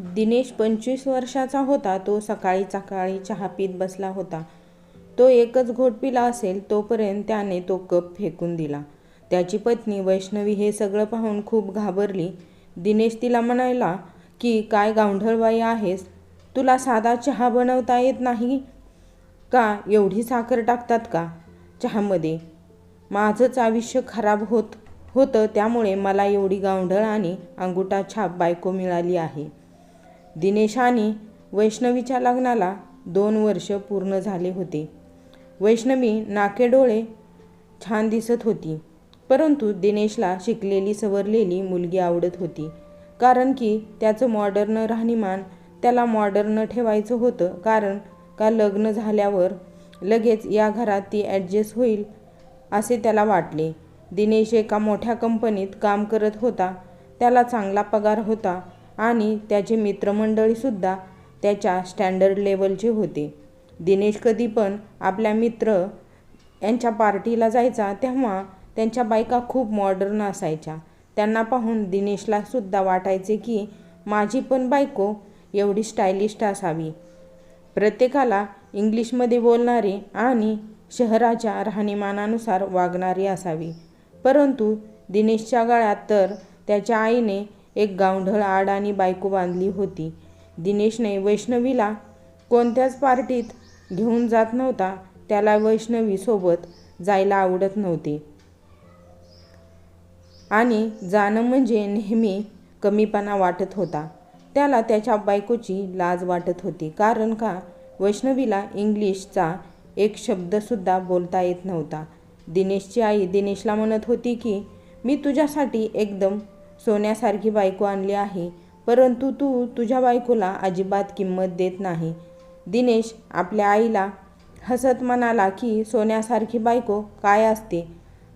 दिनेश पंचवीस वर्षाचा होता तो सकाळी सकाळी चहा पीत बसला होता. तो एकच घोट पिला असेल तोपर्यंत त्याने तो कप फेकून दिला. त्याची पत्नी वैष्णवी हे सगळं पाहून खूप घाबरली. दिनेश तिला म्हणायला की काय गावंढळबाई आहेस? तुला साधा चहा बनवता येत नाही? का एवढी साखर टाकतात का चहामध्ये? माझंच आयुष्य खराब होत होतं त्यामुळे मला एवढी गावंढळ आणि अंगुठा छाप बायको मिळाली आहे. दिनेश आणि वैष्णवीच्या लग्नाला दोन वर्ष पूर्ण झाले होते. वैष्णवी नाकेडोळे छान दिसत होती परंतु दिनेशला शिकलेली सवरलेली मुलगी आवडत होती. कारण की त्याचं मॉडर्न राहणीमान त्याला मॉडर्न ठेवायचं होतं. कारण का लग्न झाल्यावर लगेच या घरात ती ॲडजस्ट होईल असे त्याला वाटले. दिनेश एका मोठ्या कंपनीत काम करत होता. त्याला चांगला पगार होता. आणि त्याचे मित्रमंडळीसुद्धा त्याच्या स्टँडर्ड लेवलचे होते. दिनेश कधी पण आपल्या मित्र यांच्या पार्टीला जायचा तेव्हा त्यांच्या बायका खूप मॉडर्न असायच्या. त्यांना पाहून दिनेशलासुद्धा वाटायचे की माझी पण बायको एवढी स्टायलिस्ट असावी. प्रत्येकाला इंग्लिशमध्ये बोलणारी आणि शहराच्या राहणीमानानुसार वागणारी असावी. परंतु दिनेशच्या गळ्यात तर त्याच्या आईने एक गावढळ आड आणि बायको बांधली होती. दिनेशने वैष्णवीला कोणत्याच पार्टीत घेऊन जात नव्हता त्याला वैष्णवीसोबत जायला आवडत नव्हते. आणि जाणं म्हणजे नेहमी कमीपणा वाटत होता. त्याला त्याच्या बायकोची लाज वाटत होती कारण का? वैष्णवीला इंग्लिशचा एक शब्दसुद्धा बोलता येत नव्हता. दिनेशची आई दिनेशला म्हणत होती की मी तुझ्यासाठी एकदम सोन्यासारखी बायको आणली आहे. परंतु तू तुझ्या बायकोला अजिबात किंमत देत नाही. दिनेश आपल्या आईला हसत म्हणाला की सोन्यासारखी बायको काय असते?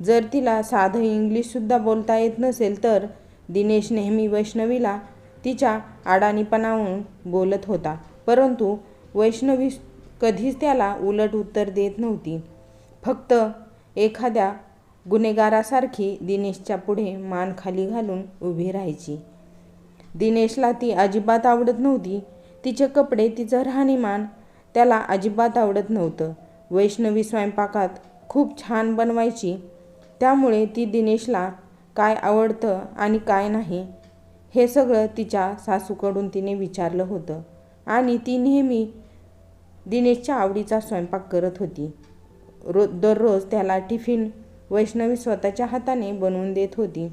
जर तिला साधं इंग्लिशसुद्धा बोलता येत नसेल तर दिनेश नेहमी वैष्णवीला तिच्या आडाणीपणाहून बोलत होता. परंतु वैष्णवी कधीच त्याला उलट उत्तर देत नव्हती. फक्त एखाद्या गुन्हेगारासारखी दिनेशच्या पुढे मान खाली घालून उभी राहायची. दिनेशला ती अजिबात आवडत नव्हती. तिचे कपडे तिचं राहणीमान त्याला अजिबात आवडत नव्हतं. वैष्णवी स्वयंपाकात खूप छान बनवायची. त्यामुळे ती दिनेशला काय आवडतं आणि काय नाही हे सगळं तिच्या सासूकडून तिने विचारलं होतं. आणि ती नेहमी दिनेशच्या आवडीचा स्वयंपाक करत होती. रो दररोज त्याला टिफिन वैष्णवी स्वतःच्या हाताने बनवून देत होती.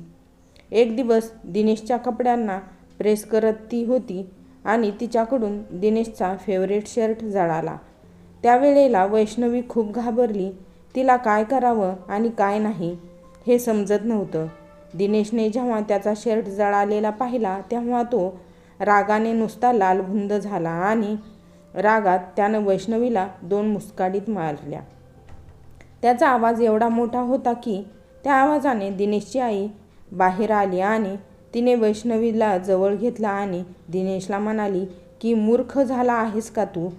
एक दिवस दिनेशच्या कपड्यांना प्रेस करत ती होती आणि तिच्याकडून दिनेशचा फेवरेट शर्ट जळाला. त्यावेळेला वैष्णवी खूप घाबरली तिला काय करावं आणि काय नाही हे समजत नव्हतं. दिनेशने जेव्हा त्याचा शर्ट जळालेला पाहिला तेव्हा तो रागाने नुसता लालभुंद झाला आणि रागात त्यानं वैष्णवीला दोन मुस्काडीत मारल्या. त्याचा आवाज एवढा मोठा होता की त्या आवाजाने दिनेशची आई बाहेर आली आणि तिने वैष्णवीला जवळ घेतला आणि दिनेशला म्हणाली की मूर्ख झाला आहेस का तू?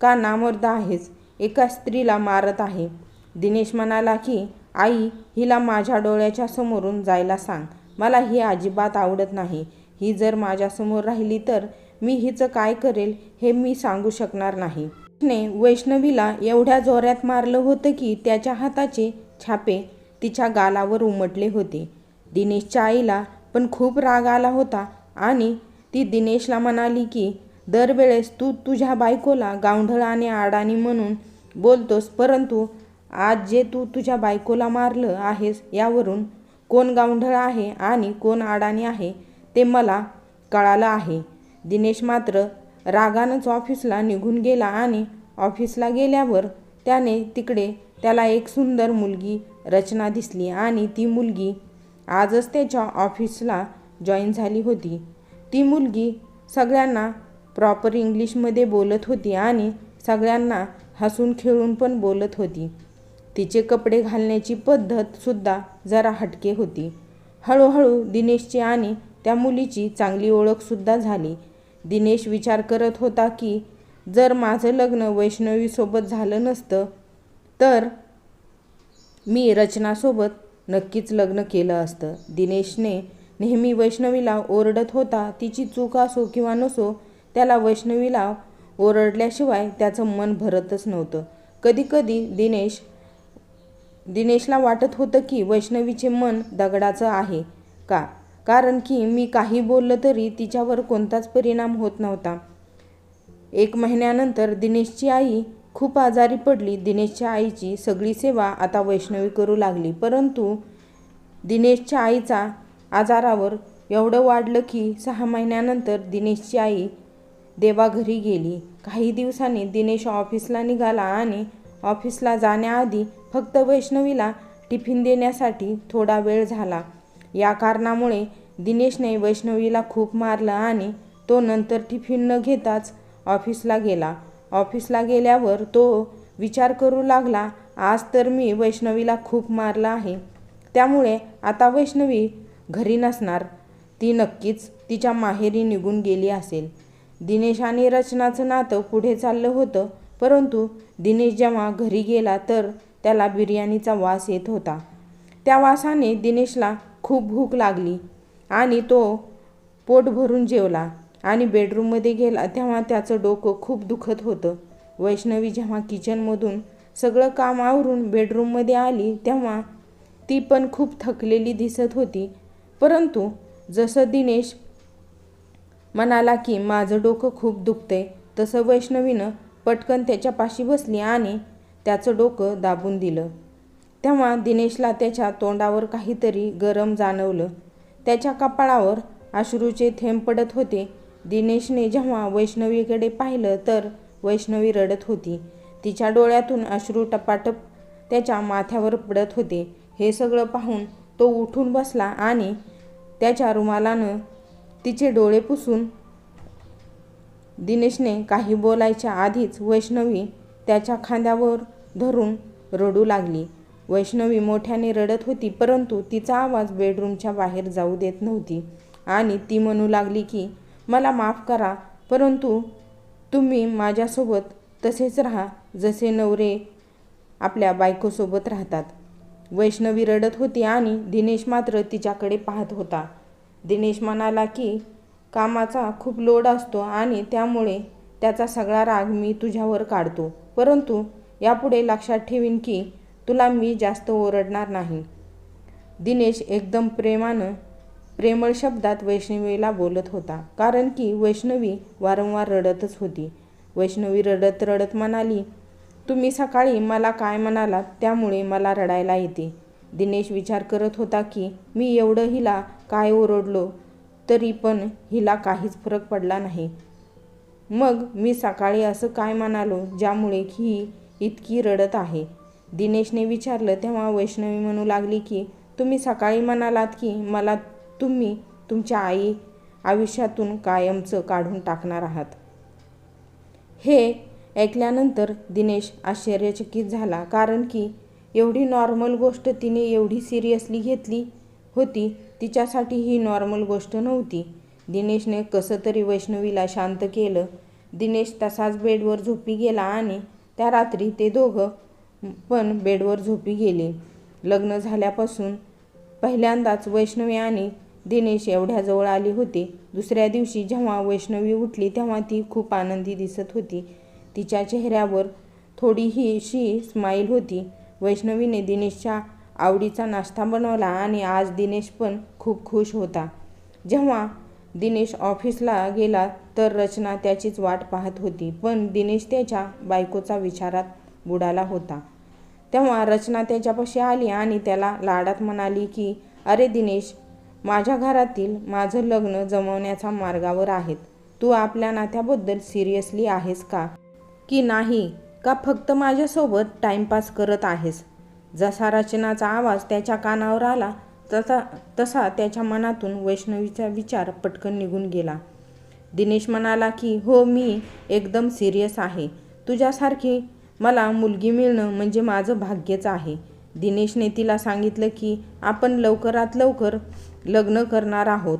का नामर्द आहेस? एका स्त्रीला मारत आहे. दिनेश म्हणाला की आई हिला माझ्या डोळ्याच्या समोरून जायला सांग. मला ही अजिबात आवडत नाही. ही जर माझ्यासमोर राहिली तर मी हिचं काय करेल हे मी सांगू शकणार नाही. ने वैष्णवीला एवढ्या जोरात मारलं होतं की त्याच्या हाताचे छापे तिच्या गालावर उमटले होते. दिनेशच्या आईला पण खूप राग आला होता आणि ती दिनेशला म्हणाली की दरवेळेस तू तुझ्या बायकोला गावढळ आणि आडाणी म्हणून बोलतोस परंतु आज जे तू तुझ्या बायकोला मारलं आहेस यावरून कोण गावढळ आहे आणि कोण आडाणी आहे ते मला कळालं आहे. दिनेश मात्र रागानंच ऑफिसला निघून गेला आणि ऑफिसला गेल्यावर त्याने तिकडे त्याला एक सुंदर मुलगी रचना दिसली आणि ती मुलगी आजच त्याच्या ऑफिसला जॉईन झाली होती. ती मुलगी सगळ्यांना प्रॉपर इंग्लिशमध्ये बोलत होती आणि सगळ्यांना हसून खेळून पण बोलत होती. तिचे कपडे घालण्याची पद्धतसुद्धा जरा हटके होती. हळूहळू दिनेशची आणि त्या मुलीची चांगली ओळखसुद्धा झाली. दिनेश विचार करत होता की जर माझं लग्न वैष्णवीसोबत झालं नसतं तर मी रचनासोबत नक्कीच लग्न केलं असतं. दिनेशने नेहमी वैष्णवीला ओरडत होता तिची चूक असो किंवा नसो त्याला वैष्णवीला ओरडल्याशिवाय त्याचं मन भरतच नव्हतं. कधीकधी दिनेश दिनेशला वाटत होतं की वैष्णवीचे मन दगडाचं आहे. का? कारण की मी काही बोललं तरी तिच्यावर कोणताच परिणाम होत नव्हता. एक महिन्यानंतर दिनेशची आई खूप आजारी पडली. दिनेशच्या आईची सगळी सेवा आता वैष्णवी करू लागली. परंतु दिनेशच्या आईचा आजारावर एवढं वाढलं की सहा महिन्यानंतर दिनेशची आई देवाघरी गेली. काही दिवसांनी दिनेश ऑफिसला निघाला आणि ऑफिसला जाण्याआधी फक्त वैष्णवीला टिफिन देण्यासाठी थोडा वेळ झाला. या कारणामुळे दिनेशने वैष्णवीला खूप मारलं आणि तो नंतर टिफिन न घेताच ऑफिसला गेला. ऑफिसला गेल्यावर तो विचार करू लागला आज तर मी वैष्णवीला खूप मारला आहे. त्यामुळे आता वैष्णवी घरी नसणार. ती नक्कीच तिच्या माहेरी निघून गेली असेल. दिनेश आणि रचनाचं नातं पुढे चाललं होतं परंतु दिनेश जेव्हा घरी गेला तर त्याला बिर्याणीचा वास येत होता. त्या वासाने दिनेशला खूप भूक लागली आणि तो पोट भरून जेवला. आणि बेडरूममध्ये गेला तेव्हा त्याचं डोकं खूप दुखत होतं. वैष्णवी जेव्हा किचनमधून सगळं काम आवरून बेडरूममध्ये आली तेव्हा ती पण खूप थकलेली दिसत होती. परंतु जसं दिनेश म्हणाला की माझं डोकं खूप दुखतंय तसं वैष्णवीनं पटकन त्याच्यापाशी बसली आणि त्याचं डोकं दाबून दिलं. तेव्हा दिनेशला त्याच्या तोंडावर काहीतरी गरम जाणवलं. त्याच्या कपाळावर अश्रूचे थेंब पडत होते. दिनेशने जेव्हा वैष्णवीकडे पाहिलं तर वैष्णवी रडत होती. तिच्या डोळ्यातून अश्रू टपाटप त्याच्या माथ्यावर पडत होते. हे सगळं पाहून तो उठून बसला आणि त्याच्या रुमालानं तिचे डोळे पुसून दिनेशने काही बोलायच्या आधीच वैष्णवी त्याच्या खांद्यावर धरून रडू लागली. वैष्णवी मोठ्याने रडत होती परंतु तिचा आवाज बेडरूमच्या बाहेर जाऊ देत नव्हती. आणि ती म्हणू लागली की मला माफ करा परंतु तुम्ही माझ्यासोबत तसेच राहा जसे नवरे आपल्या बायकोसोबत राहतात. वैष्णवी रडत होती आणि दिनेश मात्र तिच्याकडे पाहत होता. दिनेश म्हणाला की कामाचा खूप लोड असतो आणि त्यामुळे त्याचा सगळा राग मी तुझ्यावर काढतो. परंतु यापुढे लक्षात ठेवीन की तुला मी जास्त ओरडणार नाही. दिनेश एकदम प्रेमानं प्रेमळ शब्दात वैष्णवीला बोलत होता. कारण की वैष्णवी वारंवार रडतच होती. वैष्णवी रडत रडत म्हणाली तुम्ही सकाळी मला काय म्हणालात त्यामुळे मला रडायला येते दिनेश विचार करत होता की मी एवढं हिला काय ओरडलो तरी पण हिला काहीच फरक पडला नाही. मग मी सकाळी असं काय म्हणालो ज्यामुळे ही इतकी रडत आहे दिनेशने विचारलं तेव्हा वैष्णवी म्हणू लागली की तुम्ही सकाळी म्हणालात की मला तुम्ही तुमच्या आई आयुष्यातून कायमचं काढून टाकणार आहात. हे ऐकल्यानंतर दिनेश आश्चर्यचकित झाला कारण की एवढी नॉर्मल गोष्ट तिने एवढी सिरियसली घेतली होती तिच्यासाठी ही नॉर्मल गोष्ट नव्हती. दिनेशने कसं तरी वैष्णवीला शांत केलं. दिनेश तसाच बेडवर झोपी गेला आणि त्या रात्री ते दोघं पण बेडवर झोपी गेले. लग्न झाल्यापासून पहिल्यांदाच वैष्णवी आणि दिनेश एवढ्याजवळ आली होते. दुसऱ्या दिवशी जेव्हा वैष्णवी उठली तेव्हा ती खूप आनंदी दिसत होती. तिच्या चेहऱ्यावर थोडीहीशी स्माईल होती. वैष्णवीने दिनेशच्या आवडीचा नाश्ता बनवला आणि आज दिनेश पण खूप खुश होता. जेव्हा दिनेश ऑफिसला गेला तर रचना त्याचीच वाट पाहत होती. पण दिनेश त्याच्या बायकोचा विचारात बुडाला होता. तेव्हा रचना त्याच्यापाशी आली आणि त्याला लाडात म्हणाली की अरे दिनेश माझ्या घरातील माझं लग्न जमवण्याच्या मार्गावर आहेत. तू आपल्या नात्याबद्दल सिरियसली आहेस का? की नाही? का फक्त माझ्यासोबत टाईमपास करत आहेस? जसा रचनाचा आवाज त्याच्या कानावर आला तसा तसा त्याच्या मनातून वैष्णवीचा विचार पटकन निघून गेला. दिनेश म्हणाला की हो मी एकदम सिरियस आहे. तुझ्यासारखी मला मुलगी मिळणं म्हणजे माझं भाग्यच आहे. दिनेशने तिला सांगितलं की आपण लवकरात लवकर लग्न करणार आहोत.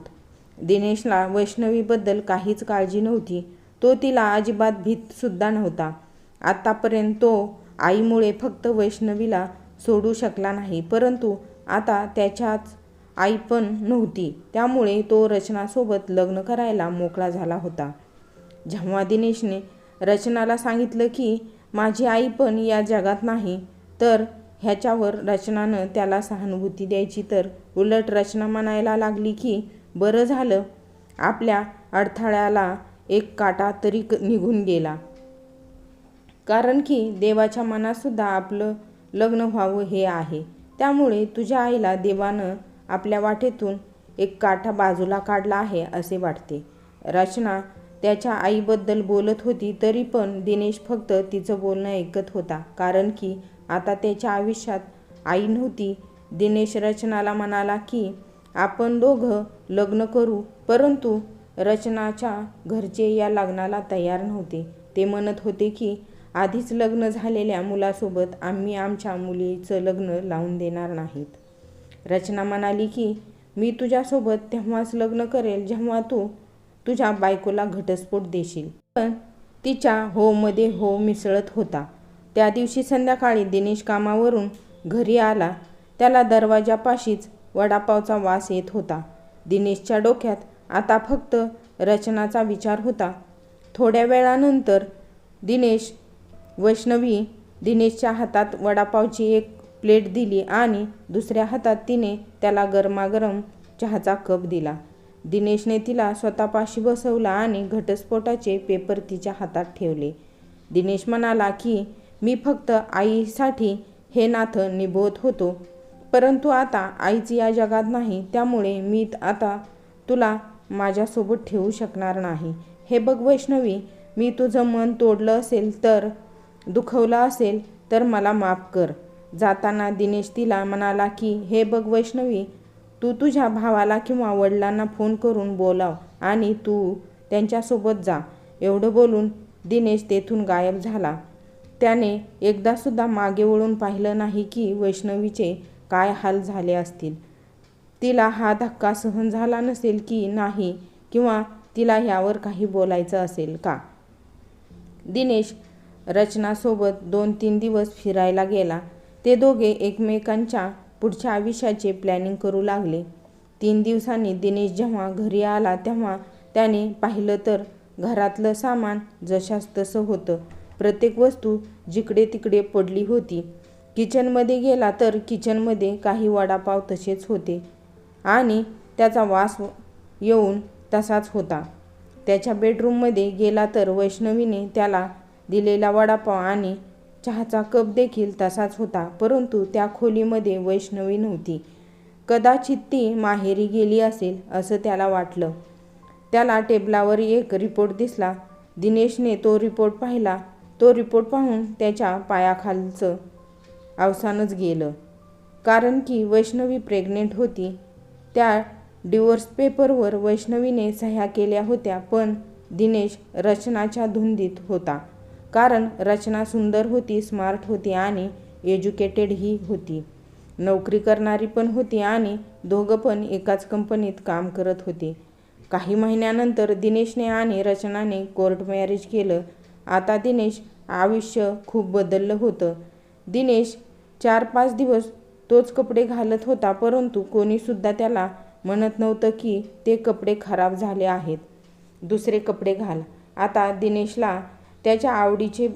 दिनेशला वैष्णवीबद्दल काहीच काळजी नव्हती. तो तिला अजिबात भीतसुद्धा नव्हता. आत्तापर्यंत तो आईमुळे फक्त वैष्णवीला सोडू शकला नाही. परंतु आता त्याच्याच आई पण नव्हती. त्यामुळे तो रचनासोबत लग्न करायला मोकळा झाला होता. जेव्हा दिनेशने रचनाला सांगितलं की माझी आई पण या जगात नाही तर ह्याच्यावर रचनानं त्याला सहानुभूती द्यायची. तर उलट रचना म्हणायला लागली की बरं झालं. आपल्या अडथळ्याला एक काटा तरी क- निघून गेला. कारण की देवाच्या मनातसुद्धा आपलं लग्न व्हावं हे आहे. त्यामुळे तुझ्या आईला देवानं आपल्या वाटेतून एक काठा बाजूला काढला आहे असे वाटते. रचना त्याच्या आईबद्दल बोलत होती तरी पण दिनेश फक्त तिचं बोलणं ऐकत होता. कारण की आता त्याच्या आयुष्यात आई नव्हती. दिनेश रचनाला म्हणाला की आपण दोघं लग्न करू परंतु रचनाच्या घरचे या लग्नाला तयार नव्हते. ते म्हणत होते की आधीच लग्न झालेल्या मुलासोबत आम्ही आमच्या मुलीचं लग्न लावून देणार नाहीत. रचना म्हणाली की मी तुझ्यासोबत तेव्हाच लग्न करेल जेव्हा तू तुझ्या बायकोला घटस्फोट देशील. पण तिच्या हो मध्ये हो मिसळत होता. त्या दिवशी संध्याकाळी दिनेश कामावरून घरी आला. त्याला दरवाजापाशीच वडापावचा वास येत होता. दिनेशच्या डोक्यात आता फक्त रचनाचा विचार होता. थोड्या वेळानंतर दिनेश वैष्णवी दिनेशच्या हातात वडापावची एक प्लेट दिली आणि दुसऱ्या हातात तिने त्याला गरमागरम चहाचा कप दिला. दिनेशने तिला स्वतःपाशी बसवला आणि घटस्फोटाचे पेपर तिच्या हातात ठेवले. दिनेश म्हणाला की मी फक्त आईसाठी हे नातं निभवत होतो. परंतु आता आईच या जगात नाही त्यामुळे मी आता तुला माझ्यासोबत ठेवू शकणार नाही. हे बघ वैष्णवी मी तुझं मन तोडलं असेल तर दुखवलं असेल तर मला माफ कर. जाताना दिनेश तिला म्हणाला की हे बघ वैष्णवी तू तुझ्या भावाला किंवा वडिलांना फोन करून बोलाव आणि तू त्यांच्यासोबत जा. एवढं बोलून दिनेश तेथून गायब झाला. त्याने एकदासुद्धा मागे वळून पाहिलं नाही की वैष्णवीचे काय हाल झाले असतील. तिला हा धक्का सहन झाला नसेल की नाही किंवा तिला यावर काही बोलायचं असेल का? दिनेश रचनासोबत दोन तीन दिवस फिरायला गेला. ते दोघे एकमेकांच्या पुढच्या आयुष्याचे प्लॅनिंग करू लागले. तीन दिवसांनी दिनेश जेव्हा घरी आला तेव्हा त्याने पाहिलं तर घरातलं सामान जशास तसं होतं. प्रत्येक वस्तू जिकडे तिकडे पडली होती. किचनमध्ये गेला तर किचनमध्ये काही वडापाव तसेच होते. आणि त्याचा वास येऊन तसाच होता. त्याच्या बेडरूममध्ये गेला तर वैष्णवीने त्याला दिलेला वडापाव आणि चहाचा कप देखील तसाच होता परंतु त्या खोलीमध्ये वैष्णवी नव्हती. कदाचित ती माहेरी गेली असेल असं त्याला वाटलं. त्याला टेबलावर एक रिपोर्ट दिसला. दिनेशने तो रिपोर्ट पाहिला. तो रिपोर्ट पाहून त्याच्या पायाखालचं अवसानच गेलं. कारण की वैष्णवी प्रेग्नेंट होती. त्या डिवोर्स पेपरवर वैष्णवीने सह्या केल्या होत्या पण दिनेश रचनाच्या धुंदीत होता. कारण रचना सुंदर होती स्मार्ट होती आणि एज्युकेटेडही होती. नोकरी करणारी पण होती आणि दोघं पण एकाच कंपनीत काम करत होते. काही महिन्यानंतर दिनेशने आणि रचनाने कोर्ट मॅरेज केलं. आता दिनेश आयुष्य खूप बदललं होतं. दिनेश चार पाच दिवस तोच कपडे घालत होता परंतु कोणीसुद्धा त्याला म्हणत नव्हतं की ते कपडे खराब झाले आहेत. दुसरे कपडे घाल. आता दिनेशला त्याच्या आवडीचे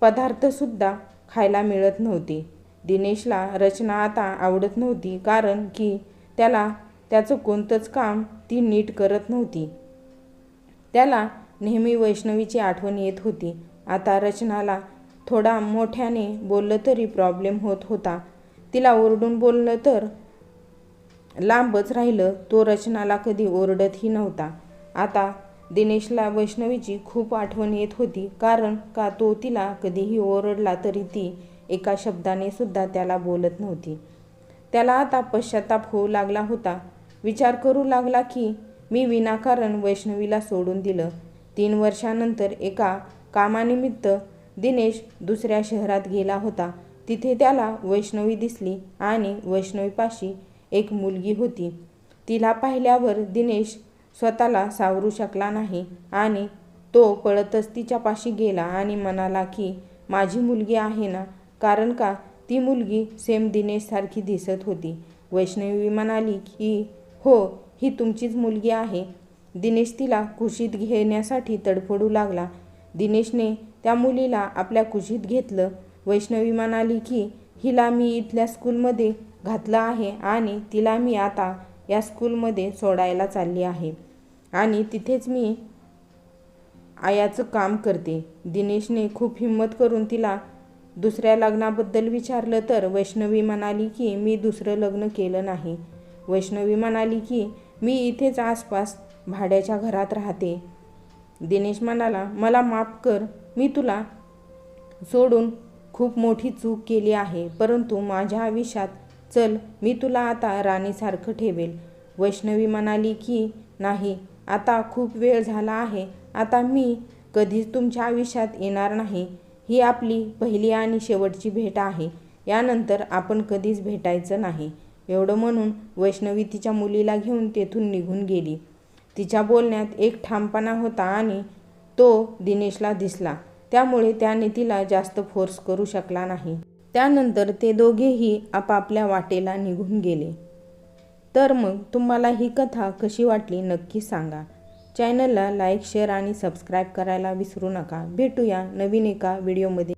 पदार्थसुद्धा खायला मिळत नव्हते. दिनेशला रचना आता आवडत नव्हती कारण की त्याला त्याचं कोणतंच काम ती नीट करत नव्हती. त्याला नेहमी वैष्णवीची आठवण येत होती. आता रचनाला थोडा मोठ्याने बोललं तरी प्रॉब्लेम होत होता. तिला ओरडून बोललं तर लांबच राहिलं. तो रचनाला कधी ओरडतही नव्हता. आता दिनेशला वैष्णवीची खूप आठवण येत होती. कारण का तो तिला कधीही ओरडला तरी ती एका शब्दाने सुद्धा त्याला बोलत नव्हती. त्याला आता पश्चाताप होऊ लागला होता. विचार करू लागला की मी विनाकारण वैष्णवीला सोडून दिलं. तीन वर्षानंतर एका कामानिमित्त दिनेश दुसऱ्या शहरात गेला होता. तिथे त्याला वैष्णवी दिसली आणि वैष्णवीपाशी एक मुलगी होती. तिला पाहिल्यावर दिनेश स्वतःला सावरू शकला नाही आणि तो पळतच तिच्यापाशी गेला आणि म्हणाला की माझी मुलगी आहे ना? कारण का? ती मुलगी सेम दिनेशसारखी दिसत होती. वैष्णवी म्हणाली की हो ही तुमचीच मुलगी आहे. दिनेश तिला कुशीत घेण्यासाठी तडफडू लागला. दिनेशने त्या मुलीला आपल्या कुशीत घेतलं. वैष्णवी म्हणाली की हिला मी इथल्या स्कूलमध्ये घातलं आहे आणि तिला मी आता या स्कूलमध्ये सोडायला चालली आहे. आणि तिथेच मी आयाचं काम करते. दिनेशने खूप हिंमत करून तिला दुसऱ्या लग्नाबद्दल विचारलं तर वैष्णवी म्हणाली की मी दुसरं लग्न केलं नाही. वैष्णवी म्हणाली की मी इथेच आसपास भाड्याच्या घरात राहते. दिनेश म्हणाला मला माफ कर मी तुला सोडून खूप मोठी चूक केली आहे परंतु माझ्या आयुष्यात चल मी तुला आता राणीसारखं ठेवेल. वैष्णवी म्हणाली की नाही आता खूप वेळ झाला आहे आता मी कधीच तुमच्या आयुष्यात येणार नाही. ही आपली पहिली आणि शेवटची भेट आहे यानंतर आपण कधीच भेटायचं नाही. एवढं म्हणून वैष्णवी तिच्या मुलीला घेऊन तेथून निघून गेली. तिच्या बोलण्यात एक ठामपणा होता आणि तो दिनेशला दिसला. त्यामुळे त्याने तिला जास्त फोर्स करू शकला नाही. त्यानंतर ते दोघेही आपापल्या वाटेला निघून गेले. तर मग तुम्हाला ही कथा कशी वाटली नक्की सांगा. चॅनलला लाईक शेअर आणि सबस्क्राईब करायला विसरू नका. भेटूया नवीन एका व्हिडिओमध्ये.